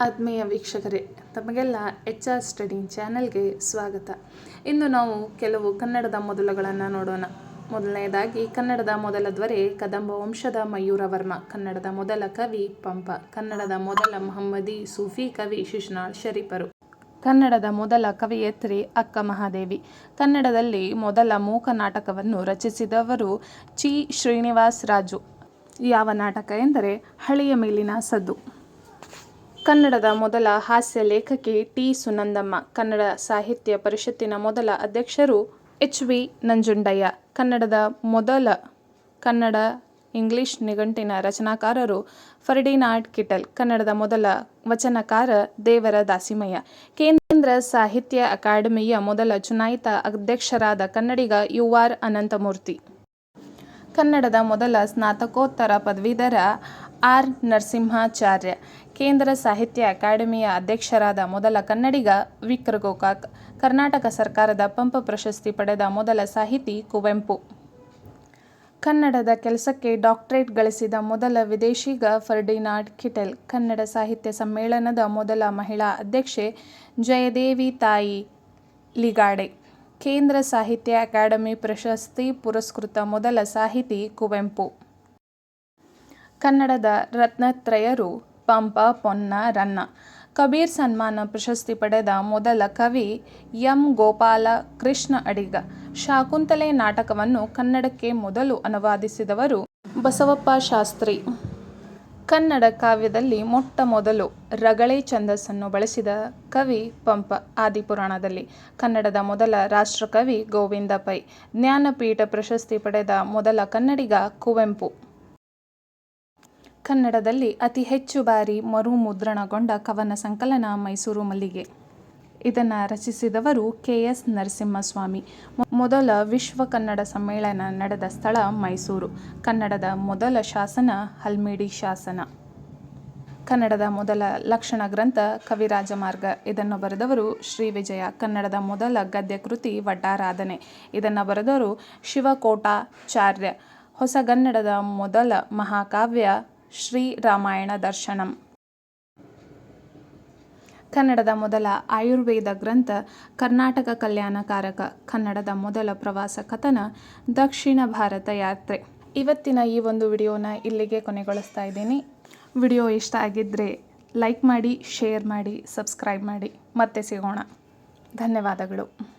ಆತ್ಮೀಯ ವೀಕ್ಷಕರೇ, ತಮಗೆಲ್ಲ ಎಚ್ ಆರ್ ಸ್ಟಡಿ ಚಾನೆಲ್ಗೆ ಸ್ವಾಗತ. ಇಂದು ನಾವು ಕೆಲವು ಕನ್ನಡದ ಮೊದಲುಗಳನ್ನು ನೋಡೋಣ. ಮೊದಲನೆಯದಾಗಿ, ಕನ್ನಡದ ಮೊದಲ ದ್ವರೆ ಕದಂಬ ವಂಶದ ಮಯೂರವರ್ಮ, ಕನ್ನಡದ ಮೊದಲ ಕವಿ ಪಂಪ, ಕನ್ನಡದ ಮೊದಲ ಮಹಮ್ಮದಿ ಸೂಫಿ ಕವಿ ಶಿಶ್ನಾಳ್ ಶರೀಫರು. ಕನ್ನಡದ ಮೊದಲ ಕವಿಯತ್ರಿ ಅಕ್ಕ ಮಹಾದೇವಿ. ಕನ್ನಡದಲ್ಲಿ ಮೊದಲ ಮೂಕ ನಾಟಕವನ್ನು ರಚಿಸಿದವರು ಚಿ ಶ್ರೀನಿವಾಸ್ ರಾಜು. ಯಾವ ನಾಟಕ ಎಂದರೆ ಹಳೆಯ ಮೇಲಿನ ಸದ್ದು. ಕನ್ನಡದ ಮೊದಲ ಹಾಸ್ಯ ಲೇಖಕಿ ಟಿ ಸುನಂದಮ್ಮ, ಕನ್ನಡ ಸಾಹಿತ್ಯ ಪರಿಷತ್ತಿನ ಮೊದಲ ಅಧ್ಯಕ್ಷರು ಎಚ್ ವಿ ನಂಜುಂಡಯ್ಯ, ಕನ್ನಡದ ಮೊದಲ ಕನ್ನಡ ಇಂಗ್ಲಿಷ್ ನಿಘಂಟಿನ ರಚನಾಕಾರರು ಫರ್ಡಿನಾಡ್ ಕಿಟಲ್, ಕನ್ನಡದ ಮೊದಲ ವಚನಕಾರ ದೇವರ ದಾಸಿಮಯ್ಯ. ಕೇಂದ್ರ ಸಾಹಿತ್ಯ ಅಕಾಡೆಮಿಯ ಮೊದಲ ಚುನಾಯಿತ ಅಧ್ಯಕ್ಷರಾದ ಕನ್ನಡಿಗ ಯು ಆರ್ ಅನಂತಮೂರ್ತಿ. ಕನ್ನಡದ ಮೊದಲ ಸ್ನಾತಕೋತ್ತರ ಪದವೀಧರ ಆರ್. ನರಸಿಂಹಾಚಾರ್ಯ, ಕೇಂದ್ರ ಸಾಹಿತ್ಯ ಅಕಾಡೆಮಿಯ ಅಧ್ಯಕ್ಷರಾದ ಮೊದಲ ಕನ್ನಡಿಗ ವಿಕ್ರ ಗೋಕಾಕ್ ಕರ್ನಾಟಕ ಸರ್ಕಾರದ ಪಂಪ ಪ್ರಶಸ್ತಿ ಪಡೆದ ಮೊದಲ ಸಾಹಿತಿ ಕುವೆಂಪು. ಕನ್ನಡದ ಕೆಲಸಕ್ಕೆ ಡಾಕ್ಟರೇಟ್ ಗಳಿಸಿದ ಮೊದಲ ವಿದೇಶಿಗ ಫರ್ಡಿನಾಡ್ ಕಿಟೆಲ್, ಕನ್ನಡ ಸಾಹಿತ್ಯ ಸಮ್ಮೇಳನದ ಮೊದಲ ಮಹಿಳಾ ಅಧ್ಯಕ್ಷೆ ಜಯದೇವಿ ತಾಯಿ ಲಿಗಾಡೆ. ಕೇಂದ್ರ ಸಾಹಿತ್ಯ ಅಕಾಡೆಮಿ ಪ್ರಶಸ್ತಿ ಪುರಸ್ಕೃತ ಮೊದಲ ಸಾಹಿತಿ ಕುವೆಂಪು. ಕನ್ನಡದ ರತ್ನತ್ರಯರು ಪಂಪ, ಪೊನ್ನ, ರನ್ನ. ಕಬೀರ್ ಸನ್ಮಾನ ಪ್ರಶಸ್ತಿ ಪಡೆದ ಮೊದಲ ಕವಿ ಎಂ. ಗೋಪಾಲ ಕೃಷ್ಣ ಅಡಿಗ. ಶಾಕುಂತಲೆ ನಾಟಕವನ್ನು ಕನ್ನಡಕ್ಕೆ ಮೊದಲು ಅನುವಾದಿಸಿದವರು ಬಸವಪ್ಪ ಶಾಸ್ತ್ರಿ. ಕನ್ನಡ ಕಾವ್ಯದಲ್ಲಿ ಮೊಟ್ಟ ಮೊದಲು ರಗಳೆ ಛಂದಸ್ಸನ್ನು ಬಳಸಿದ ಕವಿ ಪಂಪ ಆದಿಪುರಾಣದಲ್ಲಿ. ಕನ್ನಡದ ಮೊದಲ ರಾಷ್ಟ್ರಕವಿ ಗೋವಿಂದ ಪೈ. ಜ್ಞಾನಪೀಠ ಪ್ರಶಸ್ತಿ ಪಡೆದ ಮೊದಲ ಕನ್ನಡಿಗ ಕುವೆಂಪು. ಕನ್ನಡದಲ್ಲಿ ಅತಿ ಹೆಚ್ಚು ಬಾರಿ ಮರುಮುದ್ರಣಗೊಂಡ ಕವನ ಸಂಕಲನ ಮೈಸೂರು ಮಲ್ಲಿಗೆ. ಇದನ್ನು ರಚಿಸಿದವರು ಕೆ ಎಸ್ ನರಸಿಂಹಸ್ವಾಮಿ. ಮೊದಲ ವಿಶ್ವ ಕನ್ನಡ ಸಮ್ಮೇಳನ ನಡೆದ ಸ್ಥಳ ಮೈಸೂರು. ಕನ್ನಡದ ಮೊದಲ ಶಾಸನ ಹಲ್ಮಿಡಿ ಶಾಸನ. ಕನ್ನಡದ ಮೊದಲ ಲಕ್ಷಣ ಗ್ರಂಥ ಕವಿರಾಜಮಾರ್ಗ ಇದನ್ನು ಬರೆದವರು ಶ್ರೀ ವಿಜಯ. ಕನ್ನಡದ ಮೊದಲ ಗದ್ಯ ಕೃತಿ ವಡ್ಡಾರಾಧನೆ ಇದನ್ನು ಬರೆದವರು ಶಿವಕೋಟಾಚಾರ್ಯ. ಹೊಸಗನ್ನಡದ ಮೊದಲ ಮಹಾಕಾವ್ಯ ಶ್ರೀ ರಾಮಾಯಣ ದರ್ಶನಂ. ಕನ್ನಡದ ಮೊದಲ ಆಯುರ್ವೇದ ಗ್ರಂಥ, ಕರ್ನಾಟಕ ಕಲ್ಯಾಣಕಾರಕ ಕನ್ನಡದ ಮೊದಲ ಪ್ರವಾಸ ಕಥನ, ದಕ್ಷಿಣ ಭಾರತ ಯಾತ್ರೆ. ಇವತ್ತಿನ ಈ ಒಂದು ವಿಡಿಯೋನ ಇಲ್ಲಿಗೆ ಕೊನೆಗೊಳಿಸ್ತಾ ಇದ್ದೀನಿ. ವಿಡಿಯೋ ಇಷ್ಟ ಆಗಿದ್ದರೆ ಲೈಕ್ ಮಾಡಿ, ಶೇರ್ ಮಾಡಿ, ಸಬ್ಸ್ಕ್ರೈಬ್ ಮಾಡಿ. ಮತ್ತೆ ಸಿಗೋಣ. ಧನ್ಯವಾದಗಳು.